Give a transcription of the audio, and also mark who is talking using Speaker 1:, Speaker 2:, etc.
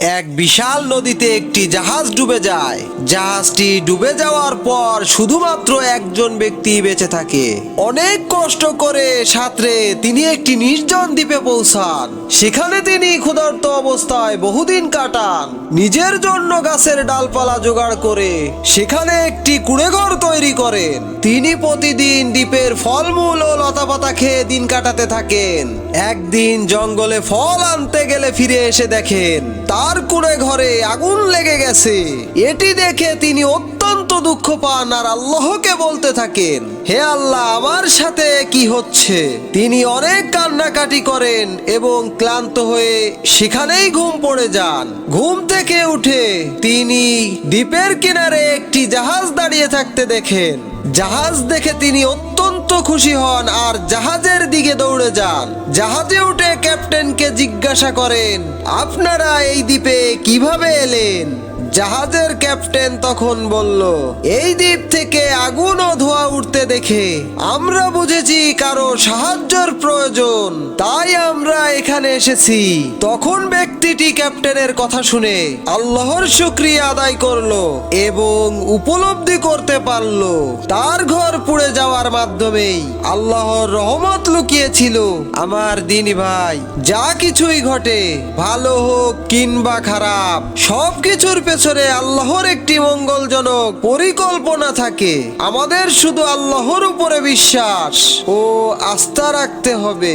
Speaker 1: এক বিশাল নদীতে একটি জাহাজ ডুবে যায়। জাহাজটি ডুবে যাওয়ার পর শুধুমাত্র একজন ব্যক্তি বেঁচে থাকে। অনেক কষ্ট করে সাঁতরে তিনি একটি নির্জন দ্বীপে পৌঁছান। সেখানে তিনি ক্ষুধার্ত অবস্থায় বহুদিন কাটান। নিজের জন্য গাছের ডালপালা জোগাড় করে সেখানে একটি কুড়েঘর তৈরি করেন। তিনি প্রতিদিন দ্বীপের ফলমূল ও লতাপাতা খেয়ে দিন কাটাতে থাকেন। একদিন জঙ্গলে ফল আনতে গেলে ফিরে এসে দেখেন তার কুড়ে ঘরে আগুন লেগে গেছে। এটি দেখে তিনি অত্যন্ত দুঃখ পান আর আল্লাহকে বলতে থাকেন, হে আল্লাহ, আমার সাথে কি হচ্ছে? তিনি অনেক কান্নাকাটি করেন এবং ক্লান্ত হয়ে সেখানেই ঘুম পড়ে যান। ঘুম থেকে উঠে তিনি দ্বীপের কিনারে একটি জাহাজ দাঁড়িয়ে থাকতে দেখেন। জাহাজ দেখে তিনি অত্যন্ত খুশি হন আর জাহাজের দিকে দৌড়ে যান। জাহাজে উঠে ক্যাপ্টেনকে জিজ্ঞাসা করেন, আপনারা এই দ্বীপে কীভাবে এলেন? জাহাজের ক্যাপ্টেন তখন বলল, এই দ্বীপ থেকে আগুন ও ধোঁয়া উঠতে দেখে। আমরা বুঝেছি কারও সাহায্যর প্রয়োজন। এখানে এসেছি। তখন ব্যক্তিটি ক্যাপ্টেনের কথা শুনে আল্লাহর শুক্রিয়া আদায় করল এবং উপলব্ধি করতে পারল। তার ঘর পুড়ে যাওয়ার মাধ্যমেই আল্লাহর রহমত লুকিয়েছিল। আমার দিনী ভাই, যা কিছুই ঘটে, ভালো হোক কিংবা খারাপ সব কিছুর পেছনে আল্লাহর একটি মঙ্গলজনক পরিকল্পনা থাকে। আমাদের শুধু আল্লাহর উপরে বিশ্বাস ও আস্থা রাখতে হবে।